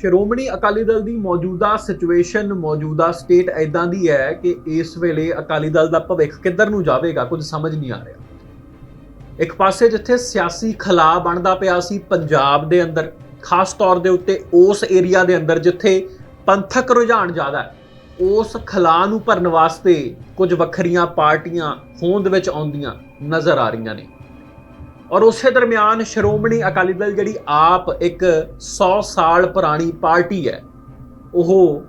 ਸ਼੍ਰੋਮਣੀ ਅਕਾਲੀ ਦਲ ਦੀ ਮੌਜੂਦਾ ਸਿਚੁਏਸ਼ਨ, ਮੌਜੂਦਾ ਸਟੇਟ ਐਦਾਂ ਦੀ ਹੈ ਕਿ ਇਸ ਵੇਲੇ ਅਕਾਲੀ ਦਲ ਦਾ ਭਵਿੱਖ ਕਿੱਧਰ ਨੂੰ ਜਾਵੇਗਾ, ਕੁਝ ਸਮਝ ਨਹੀਂ ਆ ਰਿਹਾ। ਇੱਕ ਪਾਸੇ ਜਿੱਥੇ ਸਿਆਸੀ ਖਲਾ ਬਣਦਾ ਪਿਆ ਸੀ ਪੰਜਾਬ ਦੇ ਅੰਦਰ, ਖਾਸ ਤੌਰ ਦੇ ਉੱਤੇ ਉਸ ਏਰੀਆ ਦੇ ਅੰਦਰ ਜਿੱਥੇ ਪੰਥਕ ਰੁਝਾਨ ਜ਼ਿਆਦਾ ਹੈ, ਉਸ ਖਲਾ ਨੂੰ ਭਰਨ ਵਾਸਤੇ ਕੁਝ ਵੱਖਰੀਆਂ ਪਾਰਟੀਆਂ ਹੋਂਦ ਵਿੱਚ ਆਉਂਦੀਆਂ ਨਜ਼ਰ ਆ ਰਹੀਆਂ ਨੇ। ਔਰ ਉਸੇ ਦਰਮਿਆਨ ਸ਼੍ਰੋਮਣੀ ਅਕਾਲੀ ਦਲ ਜਿਹੜੀ ਆਪ ਇੱਕ 100 ਸਾਲ ਪੁਰਾਣੀ ਪਾਰਟੀ ਹੈ, ਉਹ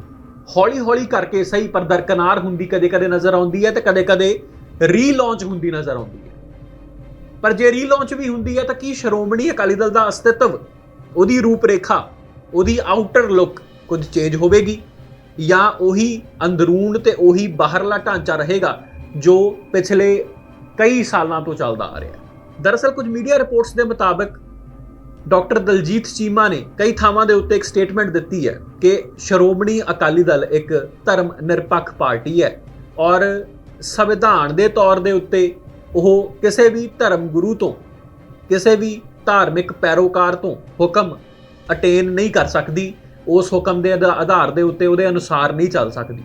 ਹੌਲੀ-ਹੌਲੀ ਕਰਕੇ ਸਹੀ ਪਰ ਦਰਕਨਾਰ ਹੁੰਦੀ ਕਦੇ-ਕਦੇ ਨਜ਼ਰ ਆਉਂਦੀ ਹੈ ਤੇ ਕਦੇ-ਕਦੇ ਰੀਲਾਂਚ ਹੁੰਦੀ ਨਜ਼ਰ ਆਉਂਦੀ ਹੈ। ਪਰ ਜੇ ਰੀਲਾਂਚ ਵੀ ਹੁੰਦੀ ਹੈ ਤਾਂ ਕੀ ਸ਼੍ਰੋਮਣੀ ਅਕਾਲੀ ਦਲ ਦਾ ਅਸਤਿਤਵ, ਉਹਦੀ ਰੂਪਰੇਖਾ, ਉਹਦੀ ਆਊਟਰ ਲੁੱਕ ਕੁਝ ਚੇਂਜ ਹੋਵੇਗੀ ਜਾਂ ਉਹੀ ਅੰਦਰੂਨ ਤੇ ਉਹੀ ਬਾਹਰਲਾ ਢਾਂਚਾ ਰਹੇਗਾ ਜੋ ਪਿਛਲੇ ਕਈ ਸਾਲਾਂ ਤੋਂ ਚੱਲਦਾ ਆ ਰਿਹਾ ਹੈ। ਦਰਅਸਲ ਕੁਝ ਮੀਡੀਆ ਰਿਪੋਰਟਸ ਦੇ ਮੁਤਾਬਕ ਡਾਕਟਰ ਦਲਜੀਤ ਚੀਮਾ ਨੇ ਕਈ ਥਾਵਾਂ ਦੇ ਉੱਤੇ ਇੱਕ ਸਟੇਟਮੈਂਟ ਦਿੱਤੀ ਹੈ ਕਿ ਸ਼੍ਰੋਮਣੀ ਅਕਾਲੀ ਦਲ ਇੱਕ ਧਰਮ ਨਿਰਪੱਖ ਪਾਰਟੀ ਹੈ ਔਰ ਸੰਵਿਧਾਨ ਦੇ ਤੌਰ ਦੇ ਉੱਤੇ ਉਹ ਕਿਸੇ ਵੀ ਧਰਮ ਗੁਰੂ ਤੋਂ, ਕਿਸੇ ਵੀ ਧਾਰਮਿਕ ਪੈਰੋਕਾਰ ਤੋਂ ਹੁਕਮ ਅਟੇਨ ਨਹੀਂ ਕਰ ਸਕਦੀ, ਉਸ ਹੁਕਮ ਦੇ ਆਧਾ- ਆਧਾਰ ਦੇ ਉੱਤੇ ਉਹਦੇ ਅਨੁਸਾਰ ਨਹੀਂ ਚੱਲ ਸਕਦੀ।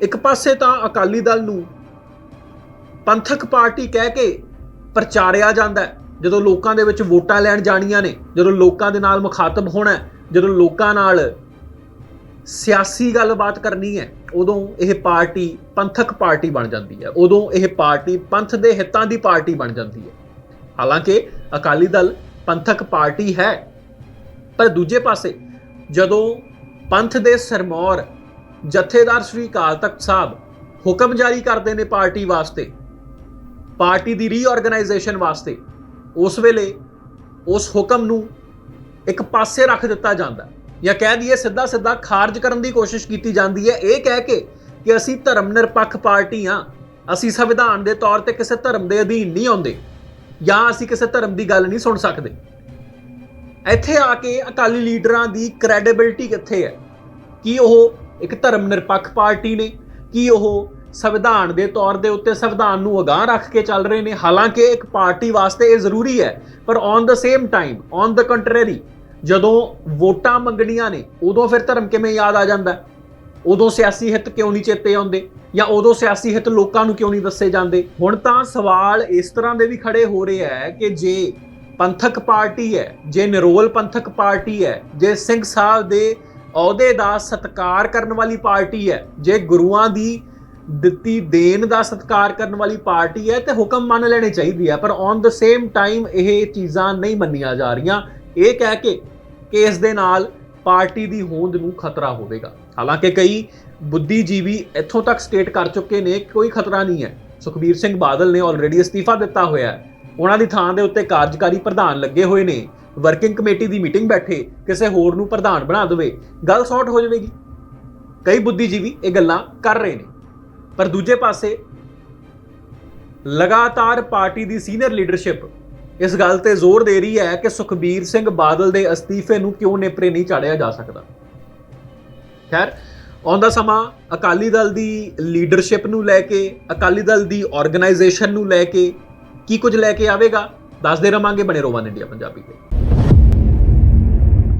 ਇੱਕ ਪਾਸੇ ਤਾਂ ਅਕਾਲੀ ਦਲ ਨੂੰ ਪੰਥਕ ਪਾਰਟੀ ਕਹਿ ਕੇ ਪ੍ਰਚਾਰਿਆ ਜਾਂਦਾ ਜਦੋਂ ਲੋਕਾਂ ਦੇ ਵਿੱਚ ਵੋਟਾਂ ਲੈਣ ਜਾਣੀਆਂ ਨੇ, ਜਦੋਂ ਲੋਕਾਂ ਦੇ ਨਾਲ ਮੁਖਾਤਬ ਹੋਣਾ ਜਦੋਂ ਲੋਕਾਂ ਨਾਲ ਸਿਆਸੀ ਗੱਲਬਾਤ ਕਰਨੀ ਹੈ, ਉਦੋਂ ਇਹ ਪਾਰਟੀ ਪੰਥਕ ਪਾਰਟੀ ਬਣ ਜਾਂਦੀ ਹੈ। ਉਦੋਂ ਇਹ ਪਾਰਟੀ ਪੰਥ ਦੇ ਹਿੱਤਾਂ ਦੀ ਪਾਰਟੀ ਬਣ ਜਾਂਦੀ ਹੈ। ਹਾਲਾਂਕਿ ਅਕਾਲੀ ਦਲ ਪੰਥਕ ਪਾਰਟੀ ਹੈ, ਪਰ ਦੂਜੇ ਪਾਸੇ ਜਦੋਂ ਪੰਥ ਦੇ ਸਰਮੌਰ ਜਥੇਦਾਰ ਸ੍ਰੀ ਅਕਾਲ ਤਖਤ ਸਾਹਿਬ ਹੁਕਮ ਜਾਰੀ ਕਰਦੇ ਨੇ ਪਾਰਟੀ ਵਾਸਤੇ ਪਾਰਟੀ ਦੀ ਰੀਆਰਗੇਨਾਈਜੇਸ਼ਨ ਵਾਸਤੇ ਉਸ ਵੇਲੇ ਉਸ ਹੁਕਮ ਨੂੰ ਇੱਕ ਪਾਸੇ ਰੱਖ ਦਿੱਤਾ ਜਾਂਦਾ ਜਾਂ ਕਹਿ ਦਈਏ ਸਿੱਧਾ ਸਿੱਧਾ ਖਾਰਜ ਕਰਨ ਦੀ ਕੋਸ਼ਿਸ਼ ਕੀਤੀ ਜਾਂਦੀ ਹੈ। ਇਹ ਕਹਿ ਕੇ ਕਿ ਅਸੀਂ ਧਰਮ ਨਿਰਪੱਖ ਪਾਰਟੀ ਹਾਂ। ਅਸੀਂ ਸੰਵਿਧਾਨ ਦੇ ਤੌਰ ਤੇ ਕਿਸੇ ਧਰਮ ਦੇ ਅਧੀਨ ਨਹੀਂ ਆਉਂਦੇ ਜਾਂ ਅਸੀਂ ਕਿਸੇ ਧਰਮ ਦੀ ਗੱਲ ਨਹੀਂ ਸੁਣ ਸਕਦੇ। ਇੱਥੇ ਆ ਕੇ ਅਕਾਲੀ ਲੀਡਰਾਂ ਦੀ ਕ੍ਰੈਡੀਬਿਲਟੀ ਕਿੱਥੇ ਹੈ? ਕੀ ਉਹ ਇੱਕ ਧਰਮ ਨਿਰਪੱਖ ਪਾਰਟੀ ਨੇ? ਕੀ ਉਹ ਸੰਵਿਧਾਨ ਦੇ ਤੌਰ ਦੇ ਉੱਤੇ ਸੰਵਿਧਾਨ ਨੂੰ ਅਗਾਂਹ ਰੱਖ ਕੇ ਚੱਲ ਰਹੇ ਨੇ। ਹਾਲਾਂਕਿ ਇੱਕ ਪਾਰਟੀ ਵਾਸਤੇ ਇਹ ਜ਼ਰੂਰੀ ਹੈ, ਪਰ on the same time on the contrary ਜਦੋਂ ਵੋਟਾਂ ਮੰਗਣੀਆਂ ਨੇ, ਉਦੋਂ ਫਿਰ ਧਰਮ ਕਿਵੇਂ ਯਾਦ ਆ ਜਾਂਦਾ? ਉਦੋਂ ਸਿਆਸੀ ਹਿੱਤ ਕਿਉਂ ਨਹੀਂ ਚੇਤੇ ਆਉਂਦੇ? ਜਾਂ ਉਦੋਂ ਸਿਆਸੀ ਹਿੱਤ ਲੋਕਾਂ ਨੂੰ ਕਿਉਂ ਨਹੀਂ ਦੱਸੇ ਜਾਂਦੇ? ਹੁਣ ਤਾਂ ਸਵਾਲ ਇਸ ਤਰ੍ਹਾਂ ਦੇ ਵੀ ਖੜੇ ਹੋ ਰਹੇ ਹੈ ਕਿ ਜੇ ਪੰਥਕ ਪਾਰਟੀ ਹੈ, ਜੇ ਨਿਰੋਲ ਪੰਥਕ ਪਾਰਟੀ ਹੈ, ਜੇ ਸਿੰਘ ਸਾਹਿਬ ਦੇ ਅਹੁਦੇ ਦਾ ਸਤਿਕਾਰ ਕਰਨ ਵਾਲੀ ਪਾਰਟੀ ਹੈ, ਜੇ ਗੁਰੂਆਂ ਦੀ ਦਿੱਤੀ ਦੇਣ ਦਾ ਸਤਿਕਾਰ ਕਰਨ ਵਾਲੀ ਪਾਰਟੀ ਹੈ ਤੇ ਹੁਕਮ ਮੰਨ ਲੈਣੇ ਚਾਹੀਦੀ ਹੈ ਪਰ ਔਨ ਦ ਸੇਮ ਟਾਈਮ ਇਹ ਚੀਜ਼ਾਂ ਨਹੀਂ ਮੰਨੀਆਂ ਜਾ ਰਹੀਆਂ। ਇਹ ਕਹਿ ਕੇ ਕਿ ਇਸ ਦੇ ਨਾਲ ਪਾਰਟੀ ਦੀ ਹੋਂਦ ਨੂੰ ਖਤਰਾ ਹੋਵੇਗਾ। ਹਾਲਾਂਕਿ ਕਈ ਬੁੱਧੀਜੀਵੀ ਇੱਥੋਂ ਤੱਕ ਸਟੇਟ ਕਰ ਚੁੱਕੇ ਨੇ, ਕੋਈ ਖਤਰਾ ਨਹੀਂ ਹੈ। ਸੁਖਬੀਰ ਸਿੰਘ ਬਾਦਲ ਨੇ ਆਲਰੇਡੀ ਅਸਤੀਫਾ ਦਿੱਤਾ ਹੋਇਆ ਹੈ। ਉਹਨਾਂ ਦੀ ਥਾਂ ਦੇ ਉੱਤੇ ਕਾਰਜਕਾਰੀ ਪ੍ਰਧਾਨ ਲੱਗੇ ਹੋਏ ਨੇ। ਵਰਕਿੰਗ ਕਮੇਟੀ ਦੀ ਮੀਟਿੰਗ ਬੈਠੇ, ਕਿਸੇ ਹੋਰ ਨੂੰ ਪ੍ਰਧਾਨ ਬਣਾ ਦੇਵੇ। ਗੱਲ ਸੌਟ ਹੋ ਜਾਵੇਗੀ। ਕਈ ਬੁੱਧੀਜੀਵੀ ਇਹ ਗੱਲਾਂ ਕਰ ਰਹੇ ਨੇ। ਪਰ ਦੂਜੇ ਪਾਸੇ ਲਗਾਤਾਰ ਪਾਰਟੀ ਦੀ ਸੀਨੀਅਰ ਲੀਡਰਸ਼ਿਪ ਇਸ ਗੱਲ ਤੇ ਜ਼ੋਰ ਦੇ ਰਹੀ ਹੈ ਕਿ ਸੁਖਬੀਰ ਸਿੰਘ ਬਾਦਲ ਦੇ ਅਸਤੀਫੇ ਨੂੰ ਕਿਉਂ ਨੇਪਰੇ ਨਹੀਂ ਚਾੜਿਆ ਜਾ ਸਕਦਾ। ਖੈਰ ਆਉਂਦਾ ਸਮਾਂ ਅਕਾਲੀ ਦਲ ਦੀ ਲੀਡਰਸ਼ਿਪ ਨੂੰ ਲੈ ਕੇ, ਅਕਾਲੀ ਦਲ ਦੀ ਆਰਗੇਨਾਈਜੇਸ਼ਨ ਨੂੰ ਲੈ ਕੇ ਕੀ ਕੁਝ ਲੈ ਕੇ ਆਵੇਗਾ, ਦੱਸਦੇ ਰਵਾਂਗੇ ਬਣੇ ਰੋਵਾਨ ਇੰਡੀਆ ਪੰਜਾਬੀ ਤੇ।